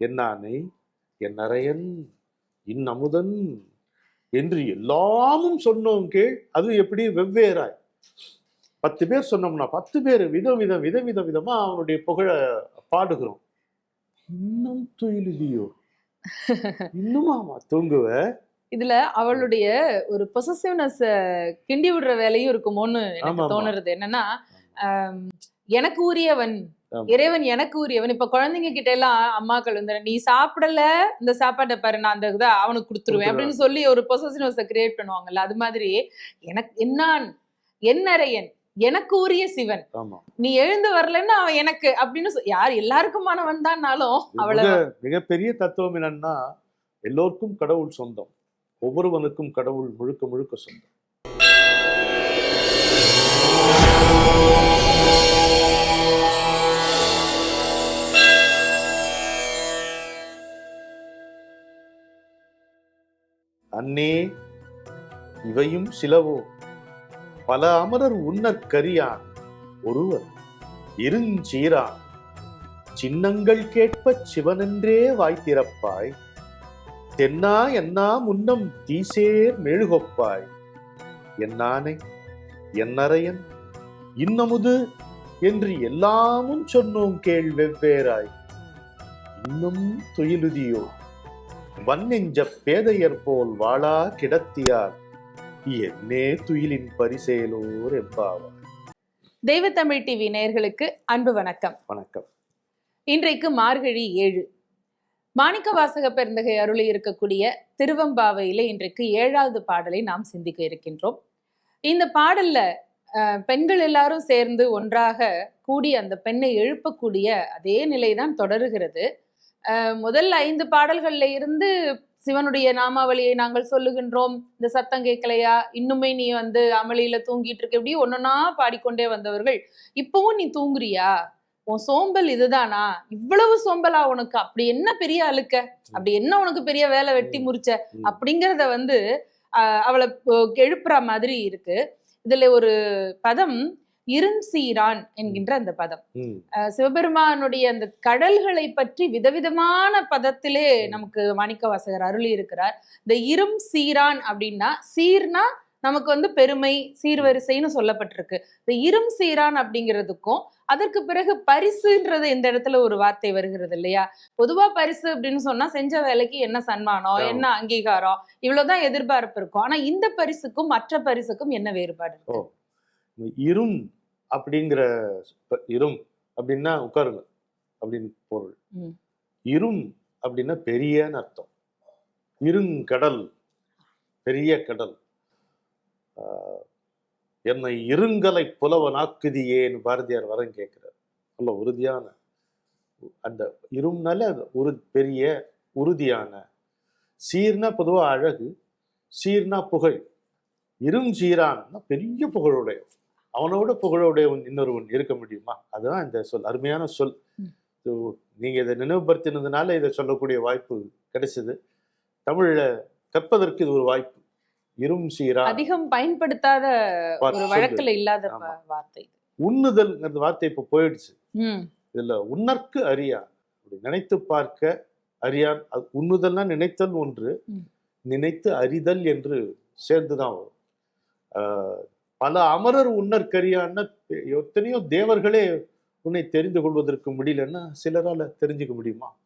என்னானை என் அரையன் இன்னமுதன் என்று எல்லாமும் சொன்னோம் கேள் அதுவும் எப்படி வெவ்வேறாய் பத்து பேர் சொன்னோம்னா பத்து பேர் விதம் விதம் வித வித விதமா அவனுடைய புகழ பாடுகிறோம் இன்னும் துயிலுதியோ இன்னுமாமா தூங்குவ இதுல அவளுடைய ஒரு பொசசிவ்னஸ் கிண்டி விடுற வேலையும் இருக்குமோன்னு எனக்கு. தோணுறது என்னன்னா எனக்கு உரியவன். இறைவன் எனக்கு உரியவன். இப்ப குழந்தைங்க கிட்ட எல்லாம் அம்மாக்கள் வந்து நீ சாப்பிடல இந்த சாப்பாட்டை பாரு நான் அந்த இதை அவனுக்கு கொடுத்துருவேன். அப்படின்னு சொல்லி ஒரு பொசசிவ்னஸை கிரியேட் பண்ணுவாங்கல்ல அது மாதிரி எனக்கு என்னான் என்னறையன் எனக்கு உரிய சிவன். நீ எழுந்து வரலன்னா அவன் எனக்கு அப்படின்னு யார் எல்லாருக்குமானவன் தான்னாலும் மிக மிகப்பெரிய தத்துவம் என்னன்னா எல்லோருக்கும் கடவுள் சொந்தம். ஒவ்வொருவனுக்கும் கடவுள் முழுக்க முழுக்க சொந்தம். அன்னே இவையும் சிலவோ. பல அமரர் உன்னர் கரியான் ஒருவர் இருஞ்சீரான். சின்னங்கள் கேட்பச் சிவனென்றே வாய்த்திறப்பாய் தென்னா என்னா முன்னம் தீசேர் மெழுகொப்பாய். என்னானை என்னறையன் இன்னமுது என்று எல்லாமும் சொன்னோம் கேள் வெவ்வேறாய். இன்னும் துயிலுதியோ? வன்னெஞ்ச பேதையர் போல் வாழா கிடத்தியார். என்னே துயிலின் பரிசேலோர் எம்பாவார் தெய்வத்தமிழ் டிவி நேயர்களுக்கு அன்பு வணக்கம். வணக்கம். இன்றைக்கு மார்கழி ஏழு. மாணிக்க வாசக பெருந்தகை அருளி இருக்கக்கூடிய திருவம்பாவையில இன்றைக்கு ஏழாவது பாடலை நாம் சிந்திக்க இருக்கின்றோம். இந்த பாடல்ல பெண்கள் எல்லாரும் சேர்ந்து ஒன்றாக கூடி அந்த பெண்ணை எழுப்பக்கூடிய அதே நிலைதான் தொடருகிறது. முதல் ஐந்து பாடல்கள்ல இருந்து சிவனுடைய நாமாவளியை நாங்கள் சொல்லுகின்றோம். இந்த சத்தம் கேட்கலையா? இன்னுமே நீ வந்து அமளியில தூங்கிட்டு இருக்க. இப்படி ஒன்னொன்னா பாடிக்கொண்டே வந்தவர்கள் இப்பவும் நீ தூங்குறியா? உன் சோம்பல் இதுதானா? இவ்வளவு சோம்பலா உனக்கு? அப்படி என்ன பெரிய அழுக்க? அப்படி என்ன உனக்கு பெரிய வேலை வெட்டி முறிச்ச. அப்படிங்கறத வந்து அவளை எழுப்புற மாதிரி இருக்கு. இதுல ஒரு பதம் இருஞ்சீரான் என்கின்ற அந்த பதம். சிவபெருமானுடைய அந்த கடல்களை பற்றி விதவிதமான பதத்திலே நமக்கு மாணிக்க வாசகர் அருளி இருக்கிறார் இந்த இரும் சீரான் அப்படின்னா சீர்னா நமக்கு வந்து பெருமை சீர்வரிசைன்னு சொல்லப்பட்டிருக்கு. இந்த இரும் சீரான் அப்படிங்கிறதுக்கும் அதற்கு பிறகு பரிசுன்றது இந்த இடத்துல ஒரு வார்த்தை வருகிறது இல்லையா? பொதுவா பரிசு அப்படின்னு சொன்னா செஞ்ச வேலைக்கு என்ன சன்மானம். என்ன அங்கீகாரம் இவ்வளவுதான் எதிர்பார்ப்பு இருக்கும். ஆனா இந்த பரிசுக்கும் மற்ற பரிசுக்கும் என்ன வேறுபாடு இருக்கு? இரும் அப்படிங்கிற இரும் அப்படின்னா உட்காருங்க அப்படின்னு பொருள். இரும் அப்படின்னா பெரியன்னு அர்த்தம். இருங்கடல் பெரிய கடல். என்னை இருங்கலை புலவனாக்குதியேன்னு பாரதியார் வரம் கேட்கிறார். நல்ல உறுதியான அந்த இரும்னால ஒரு பெரிய உறுதியான. சீர்னா பொதுவா அழகு சீர்னா புகழ். இரும் சீரான்னா பெரிய புகழுடைய அவனோட புகழுடையவன் இன்னொருவன் இருக்க முடியுமா? அதுதான் இந்த சொல் அருமையான சொல். ம். So, நீங்க இதை நினைவுபடுத்தினதுனால இதை சொல்லக்கூடிய வாய்ப்பு கிடைச்சது. தமிழ்ல கற்பதற்கு இது ஒரு வாய்ப்பு. இரும் சீரா. அதிகம் பயன்படுத்தாத ஒரு. வழக்குல இல்லாத. வார்த்தை உண்ணுதல்ங்கிற வார்த்தை இப்ப போயிடுச்சு. இதுல உன்னற்கு அப்படி நினைத்து பார்க்க அறியான். அது உண்ணுதல்னா நினைத்தல் ஒன்று. நினைத்து அறிதல் என்று சேர்ந்துதான் வரும். பல அமரர் உன்னற்கரியான்னா எத்தனையோ தேவர்களே உன்னை தெரிந்து கொள்வதற்கு முடியலன்னா சிலரால தெரிஞ்சுக்க முடியுமா?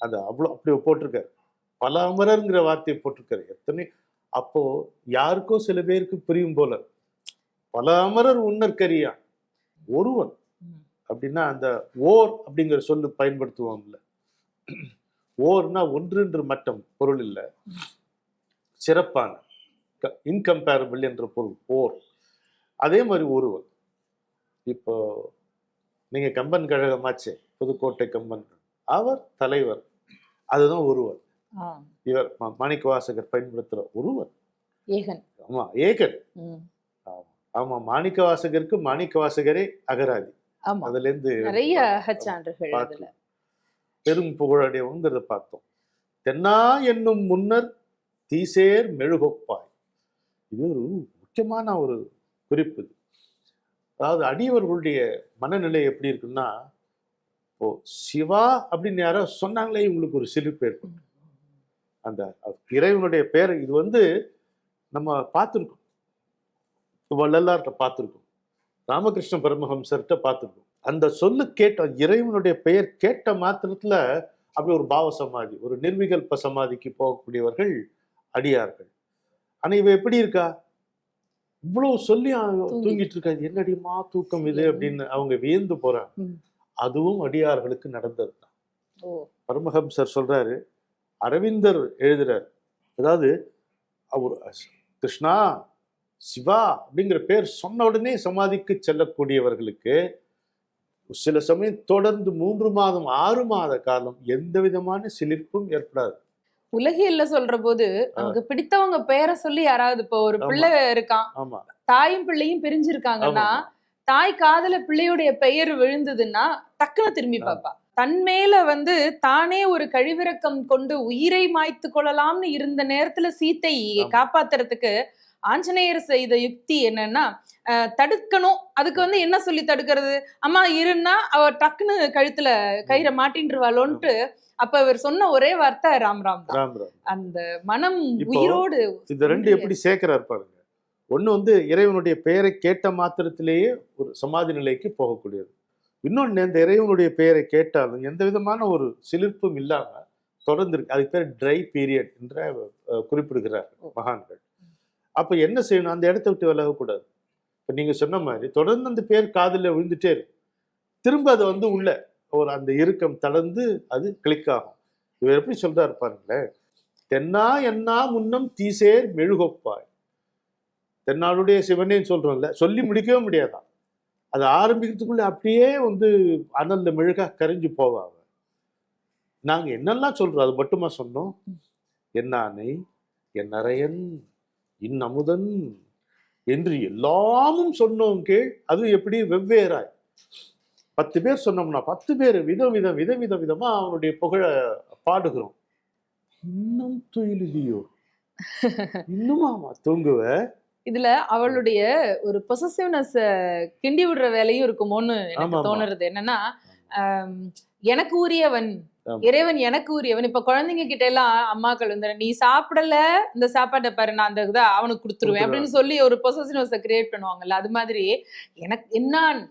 அது அவ்வளோ அப்படி போட்டிருக்காரு. பல அமரர்ங்கிற வார்த்தையை போட்டிருக்காரு. எத்தனை அப்போ யாருக்கோ சில பேருக்கு புரியும் போல. பல அமரர் உன்னற்கரியான் ஒருவன். ம். அப்படின்னா அந்த ஓர் அப்படிங்கிற சொல்லு பயன்படுத்துவோம்ல ஓர்னா ஒன்றுன்று மட்டம் பொருள் இல்லை. சிறப்பான இன்கம்பேரபிள் என்ற பொருள். ஓர். அதே மாதிரி ஒருவர். இப்போ நீங்க கம்பன் கழகமாச்சே புதுக்கோட்டை கம்பன். அவர் தலைவர். அதுதான் ஒருவர். இவர் மாணிக்க வாசகர் பயன்படுத்துற ஒருவர். ஏகன். ஆமா ஏகன். ஆமா மாணிக்க வாசகருக்கு மாணிக்க வாசகரே அகராதி. அதுல இருந்து நிறைய. பெரும் புகழடையவங்கிறத பார்த்தோம். தென்னா என்னும் முன்னர் தீசேர் மெழுகொப்பாய். இது ஒரு முக்கியமான ஒரு குறிப்பு இது. அதாவது அடியவர்களுடைய மனநிலை எப்படி இருக்குன்னா ஓ சிவா அப்படின்னு யாரோ சொன்னாங்களே இவங்களுக்கு ஒரு சிலிர்ப்பு ஏற்படும். அந்த இறைவனுடைய பேர் இது வந்து நம்ம பார்த்துருக்கோம். வள்ளலார்கிட்ட பார்த்துருக்கோம். ராமகிருஷ்ண பரமஹம்சர்கிட்ட பார்த்துருக்கோம். அந்த சொல்லு கேட்ட இறைவனுடைய பெயர் கேட்ட மாத்திரத்துல அப்படி ஒரு பாவ சமாதி ஒரு நிர்விகல்ப சமாதிக்கு போகக்கூடியவர்கள் அடியார்கள். ஆனால் இவ எப்படி இருக்கா? இவ்வளவு சொல்லி தூங்கிட்டு. தூங்கிட்டு இருக்கா இது என்னடிமா தூக்கம் இது அப்படின்னு அவங்க வியந்து போறாங்க. ம். அதுவும் அடியார்களுக்கு நடந்தது தான் பரமஹம்சர் சொல்றாரு. அரவிந்தர் எழுதுறார். அதாவது அவர் கிருஷ்ணா சிவா அப்படிங்கிற பேர் சொன்ன உடனே சமாதிக்கு செல்லக்கூடியவர்களுக்கு சில சமயம் தொடர்ந்து மூன்று மாதம் ஆறு மாத காலம் எந்த விதமான சிலிர்ப்பும் ஏற்படாது. உலகியல்ல சொல்ற போது நமக்கு பிடித்தவங்க பெயரை சொல்லி யாராவது இப்போ ஒரு. பிள்ளை இருக்கான் தாயும் பிள்ளையும் பிரிஞ்சிருக்காங்கன்னா. தாய் காதல பிள்ளையுடைய பெயர் விழுந்ததுன்னா டக்குன்னு திரும்பி. பார்ப்பா தன் மேல வந்து தானே ஒரு கழிவிறக்கம் கொண்டு உயிரை மாய்த்து கொள்ளலாம்னு இருந்த நேரத்துல சீத்தை. காப்பாத்துறதுக்கு ஆஞ்சநேயர் செய்த யுக்தி என்னன்னா தடுக்கணும் அதுக்கு வந்து என்ன சொல்லி தடுக்கிறது அம்மா இருன்னா அவ டக்குன்னு கழுத்துல கயிறை மாட்டின்றுவாளோன்ட்டு அப்ப இவர் சொன்ன ஒரே வார்த்தை ராம் ராம் ராம் ராம். அந்த மனம் உயிரோடு இந்த ரெண்டு எப்படி சேர்க்கிறார் பாருங்க. ஒண்ணு வந்து இறைவனுடைய பெயரை கேட்ட மாத்திரத்திலேயே ஒரு சமாதி நிலைக்கு போகக்கூடியது. இன்னொன்னு இந்த இறைவனுடைய பெயரை கேட்டாலும் எந்த விதமான ஒரு சிலிர்ப்பும் இல்லாம தொடர்ந்து இருக்கு. அதுக்கு பேர் ட்ரை பீரியட் என்ற குறிப்பிடுகிறார் மகான்கள். அப்ப என்ன செய்யணும்? அந்த இடத்த விட்டு விலகக்கூடாது. இப்ப நீங்க சொன்ன மாதிரி தொடர்ந்து அந்த பேர் காதுல விழுந்துட்டே இருக்கு திரும்ப அது வந்து உள்ள ஒரு அந்த இறுக்கம் தளர்ந்து அது கிளிக் ஆகும். இவர் எப்படி சொல்றாரு பாருங்களேன். தென்னா என்னா முன்னம் தீசேர் மெழுகொப்பாய். தென்னாளுடைய சிவனேன்னு சொல்றோம்ல சொல்லி முடிக்கவே முடியாதான். அது ஆரம்பிக்கிறதுக்குள்ள அப்படியே வந்து அனல்ல மெழுகா கரைஞ்சு போவாங்க நாங்க என்னெல்லாம் சொல்றோம் அது மட்டுமா சொன்னோம்? என்னானை என் அரையன் இன்னமுதன் என்று எல்லாமும் சொன்னோம் கீழ் அது எப்படி வெவ்வேறாய். பத்து பேர் சொன்னோம்னா பத்து பேர் விதம் விதம் வித வித விதமா அவனுடைய புகழ பாடுகிறோம். இன்னும் துயிலுதியோ? இன்னுமாமா தூங்குவ. இதுல அவளுடைய ஒரு பொசசிவ்னஸ் கிண்டி விடுற வேலையும் இருக்குமோன்னு எனக்கு. தோணுறது என்னன்னா எனக்கு உரியவன். இறைவன் எனக்கு உரியவன். இப்ப குழந்தைங்க கிட்ட எல்லாம் அம்மாக்கள் வந்து நீ சாப்பிடல இந்த சாப்பாட்டை பாரு நான் அந்த இதை அவனுக்கு கொடுத்துருவேன். அப்படின்னு சொல்லி ஒரு பொசசிவ்னஸை கிரியேட் பண்ணுவாங்கல்ல அது மாதிரி எனக்கு என்னான்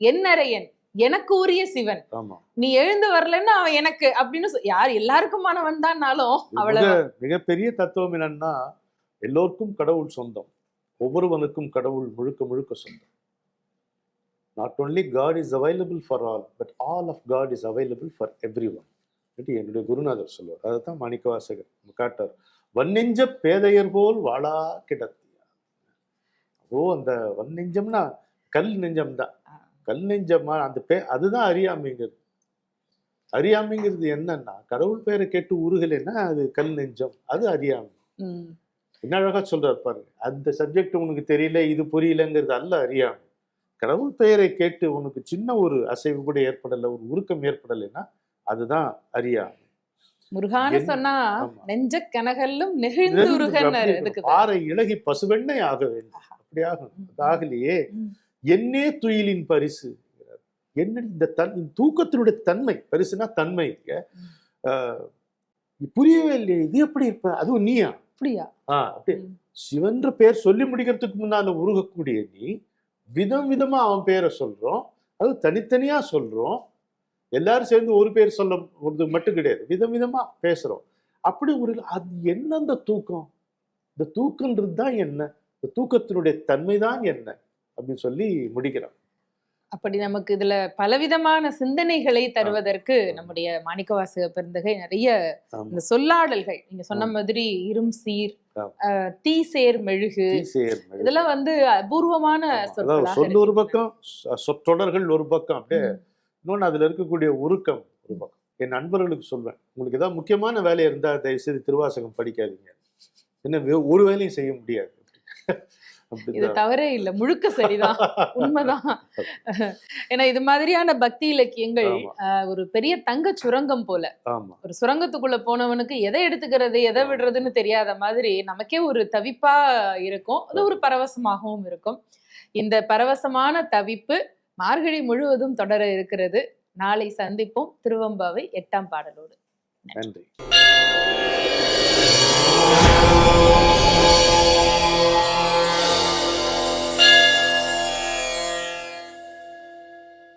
என்னறையன் எனக்கு உரிய சிவன். நீ எழுந்து வரலன்னா அவன் எனக்கு அப்படின்னு யார் எல்லாருக்குமானவன் தான்னாலும் மிக மிகப்பெரிய தத்துவம் என்னன்னா எல்லோருக்கும் கடவுள் சொந்தம் ஒவ்வொருவனுக்கும் கடவுள் முழுக்க முழுக்க சொந்தம். Not only God is available for all but all of God is available for everyone என்னுடைய குருநாதர் சொல்லுவார். அதை தான் மாணிக்கவாசகர் காட்டார் வன்னெஞ்ச பேதையர் போல் வாழா கிடத்தியா? ஓ அந்த வன்னெஞ்சம்னா கல் நெஞ்சம் தான் கல் நெஞ்சமா அந்த பே அதுதான் அறியாமைங்கிறது. அறியாமைங்கிறது என்னன்னா கடவுள் பெயரை கேட்டு உருகலைன்னா அது கல் நெஞ்சம் அது அறியாமை. என்ன அழகா சொல்றாரு பாருங்க அந்த சப்ஜெக்ட் உனக்கு தெரியல இது புரியலங்கிறது அல்ல அறியாமை. கடவுள் பெயரை கேட்டு உனக்கு சின்ன ஒரு அசைவு கூட ஏற்படலை ஒரு உருக்கம் ஏற்படலைன்னா அதுதான் அறியாமை. முருகான்னு என்- சொன்னா. நெஞ்ச கனகல்லும் நெகிழ்ந்து பாறை இழகி பசுவெண்ணை ஆக வேண்டும். அப்படி ஆகும் ஆகலையே. என்னே துயிலின் பரிசு என்ன இந்த தன் தூக்கத்தினுடைய தன்மை பரிசுனா தன்மை ஆஹ், புரியவே இல்லையே இது எப்படி இருப்ப? அதுவும் நீயா? அப்படியா? ஆ அப்படி ம். சிவன்ற பேர் சொல்லி முடிக்கிறதுக்கு முன்னால உருகக்கூடிய நீ விதம் விதமா அவன் பேரை சொல்றோம் அது தனித்தனியா சொல்றோம். எல்லாரும் சேர்ந்து ஒரு பேர் சொல்ல ஒரு மட்டும் கிடையாது விதம் விதமா பேசுறோம். அப்படி ஒரு அது என்ன அந்த தூக்கம்? இந்த தூக்கன்றது தான் என்ன? இந்த தூக்கத்தினுடைய தன்மை தான் என்ன? அப்படின்னு சொல்லி முடிக்கிறான் அப்படி நமக்கு இதுல பலவிதமான சிந்தனைகளை தருவதற்கு நம்முடைய மாணிக்கவாசக பெருந்தகை நிறைய. இந்த சொல்லாடல்கள் நீங்க சொன்ன. மாதிரி இரும் சீர் தீ சேர் மெழுகு. இதெல்லாம் வந்து அபூர்வமான சொல் ஒரு. பக்கம் சொற்றொடர்கள் ஒரு பக்கம் அப்படியே. இன்னொன்று அதில் இருக்கக்கூடிய உருக்கம் ஒரு பக்கம் என் நண்பர்களுக்கு சொல்வேன் உங்களுக்கு ஏதாவது முக்கியமான வேலை இருந்தால் தயவுசெய்து திருவாசகம் படிக்காதீங்க என்ன ஒரு வேலையும் செய்ய முடியாது இது. தவறே இல்ல. முழுக்க சரிதான். உண்மைதான். ஏன்னா இது மாதிரியான பக்தி இலக்கியங்கள் ஒரு பெரிய தங்க சுரங்கம் போல. ஒரு சுரங்கத்துக்குள்ள போனவனுக்கு எதை எடுத்துக்கிறது எதை விடுறதுன்னு தெரியாத மாதிரி நமக்கே ஒரு தவிப்பா இருக்கும். அது ஒரு பரவசமாகவும் இருக்கும். இந்த பரவசமான தவிப்பு மார்கழி முழுவதும் தொடர இருக்கிறது. நாளை சந்திப்போம். திருவம்பாவை எட்டாம் பாடலோடு. நன்றி.